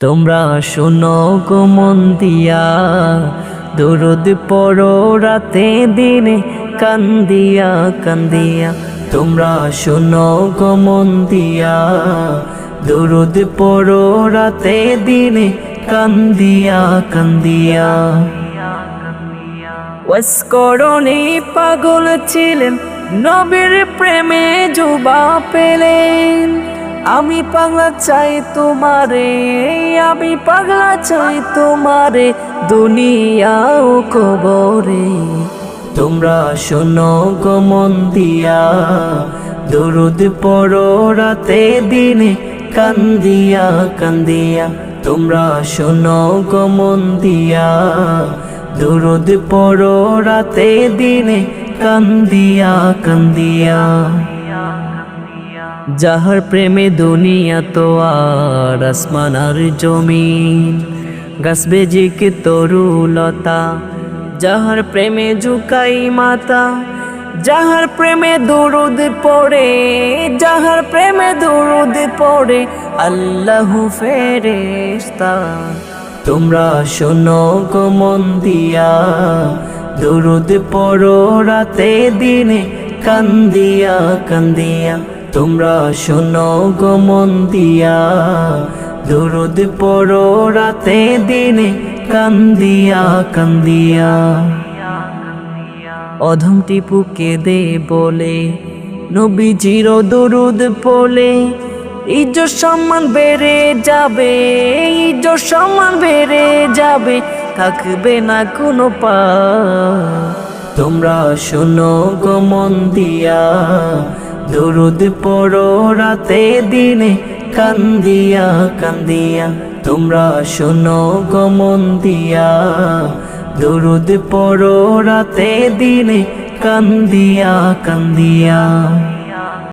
তোমরা শোনো গো দিয়া, দরুদ পড়ো রাতে দিনে কান্দিয়া কান্দিয়া তোমরা শোনো গো দিয়া, দরুদ পড়ো রাতে দিনে কান্দিয়া কান্দিয়া ওয়াসকরণে পাগল ছিলেন, নবীর প্রেমে জুবা পেলেন। আমি পাগলা চাই তোমারে, আমি পাগলা চাই তোমারে, দুনিয়া ও কবরে। তোমরা শোনো গো মন দিয়া দরুদ পড়ো রাতে দিনে, কান্দিয়া কান্দিয়া। তোমরা শোনো গো মন দিয়া দরুদ পড়ো রাতে দিনে, কান্দিয়া কান্দিয়া। যাহার প্রেমে দুনিয়া তো আর আসমান আর জমিন, গাছবে জিকে তরুলতা। যাহার প্রেমে ঝুকাই মাতা, যাহার প্রেমে দুরুদ পড়ে, যাহার প্রেমে দুরুদ পড়ে, আল্লাহ ফেরেশতা। তোমরা শোনো গো মন দিয়া, দুরুদ পড়ো রাতে দিনে, কান্দিয়া কান্দিয়া। তোমরা শোনো গো মন দিয়া, দুরুদ পড়ো রাতে দিনে, কান্দিয়া কান্দিয়া। অধম টিপু কেঁদে বলে, নবীজির দরুদ পড়লে ইজ্জত সম্মান বেড়ে যাবে, ইজ্জত সম্মান বেড়ে যাবে, থাকবে না কোনো পা। তোমরা শোনো গো মন দিয়া দরুদ পড়ো রাতে দিনে, কান্দিয়া কান্দিয়া। তোমরা শোনো গমন মন দিয়া। দরুদ পড়ো রাতে দিনে, কান্দিয়া কান্দিয়া।